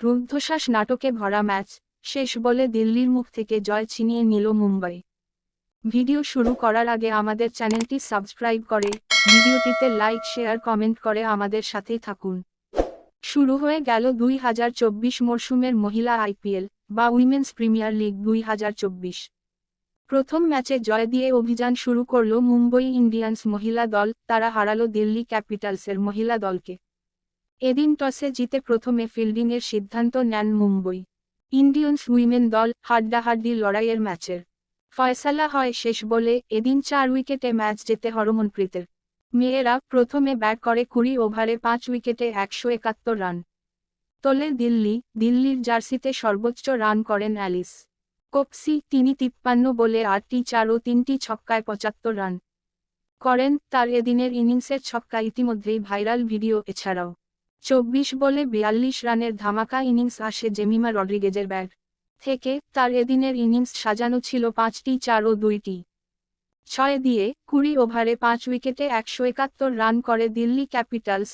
রুদ্ধশ্বাস নাটকে ভরা ম্যাচ, শেষ বলে দিল্লির মুখ থেকে জয় ছিনিয়ে নিল মুম্বাই। ভিডিও শুরু করার আগে আমাদের চ্যানেলটি সাবস্ক্রাইব করে, ভিডিওটিতে লাইক, শেয়ার, কমেন্ট করে আমাদের সাথেই থাকুন। শুরু হয়ে গেল দুই হাজার চব্বিশ মরশুমের মহিলা আইপিএল বা উইমেন্স প্রিমিয়ার লিগ দুই হাজার চব্বিশ। প্রথম ম্যাচে জয় দিয়ে অভিযান শুরু করল মুম্বই ইন্ডিয়ান্স মহিলা দল, তারা হারালো দিল্লি ক্যাপিটালসের মহিলা দলকে। এদিন টসে জিতে প্রথমে ফিল্ডিংয়ের সিদ্ধান্ত নেন মুম্বই। ইন্ডিয়ান্স উইমেন দল হাড্ডাহাড্ডি লড়াইয়ের ম্যাচের। ফয়সালা হয় শেষ বলে এদিন চার উইকেটে ম্যাচ জেতে হরমনপ্রীতের। মেয়েরা প্রথমে ব্যাট করে কুড়ি ওভারে পাঁচ উইকেটে একশো একাত্তর রান। তোলে দিল্লি, দিল্লির জার্সিতে সর্বোচ্চ রান করেন অ্যালিস। কোপসি তিনি তিপ্পান্ন বলে আটটি চার ও তিনটি ছক্কায় পঁচাত্তর রান করেন। তার এদিনের ইনিংসের ছক্কা ইতিমধ্যেই ভাইরাল ভিডিও এছাড়াও। চব্বিশ বলে বিয়াল্লিশ রানের ধামাকা ইনিংস আসে জেমিমা রড্রিগেজের ব্যাট থেকে। তার এদিনের ইনিংস সাজানো ছিল পাঁচটি, চার ও দুইটি। ছয় দিয়ে কুড়ি ওভারে পাঁচ উইকেটে একশো একাত্তর রান করে দিল্লি ক্যাপিটালস।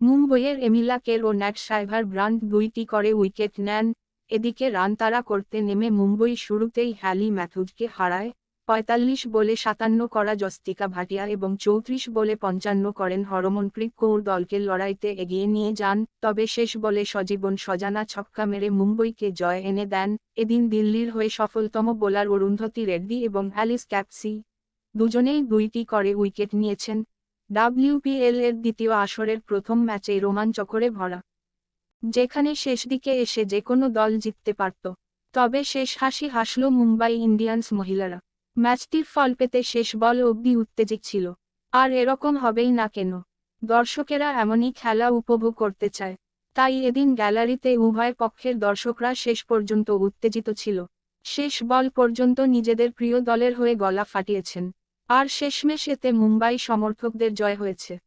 মুম্বইয়ের এমিলা কের ও ন্যাট সাইভার ব্রান্ড দুইটি করে উইকেট নেন। এদিকে রান তাড়া করতে নেমে মুম্বই শুরুতেই হ্যালি ম্যাথুজকে হারায়। পঁয়তাল্লিশ বলে সাতান্ন করা জস্তিকা ভাটিয়া এবং চৌত্রিশ বলে পঞ্চান্ন করেন হরমনপ্রীত কৌর দলকে লড়াইতে এগিয়ে নিয়ে যান, তবে শেষ বলে সজীবন সজানা ছক্কা মেরে মুম্বইকে জয় এনে দেন। এদিন দিল্লির হয়ে সফলতম বোলার অরুন্ধতী রেড্ডি এবং অ্যালিস ক্যাপসি দুজনেই দুইটি করে উইকেট নিয়েছেন। ডাব্লিউপিএল এর দ্বিতীয় আসরের প্রথম ম্যাচে রোমাঞ্চকরে ভরা। যেখানে শেষ দিকে এসে যে কোনো দল জিততে পারত। তবে শেষ হাসি হাসল মুম্বাই ইন্ডিয়ান্স মহিলারা। ম্যাচটির ফল পেতে শেষ বল অবধি উত্তেজিত ছিল। আর এরকম হবেই না কেন? দর্শকেরা এমনই খেলা উপভোগ করতে চায়। তাই এদিন গ্যালারিতে উভয় পক্ষের দর্শকরা শেষ পর্যন্ত উত্তেজিত ছিল। শেষ বল পর্যন্ত নিজেদের প্রিয় দলের হয়ে গলা ফাটিয়েছেন। আর শেষমেশ এতে মুম্বাই সমর্থকদের জয় হয়েছে।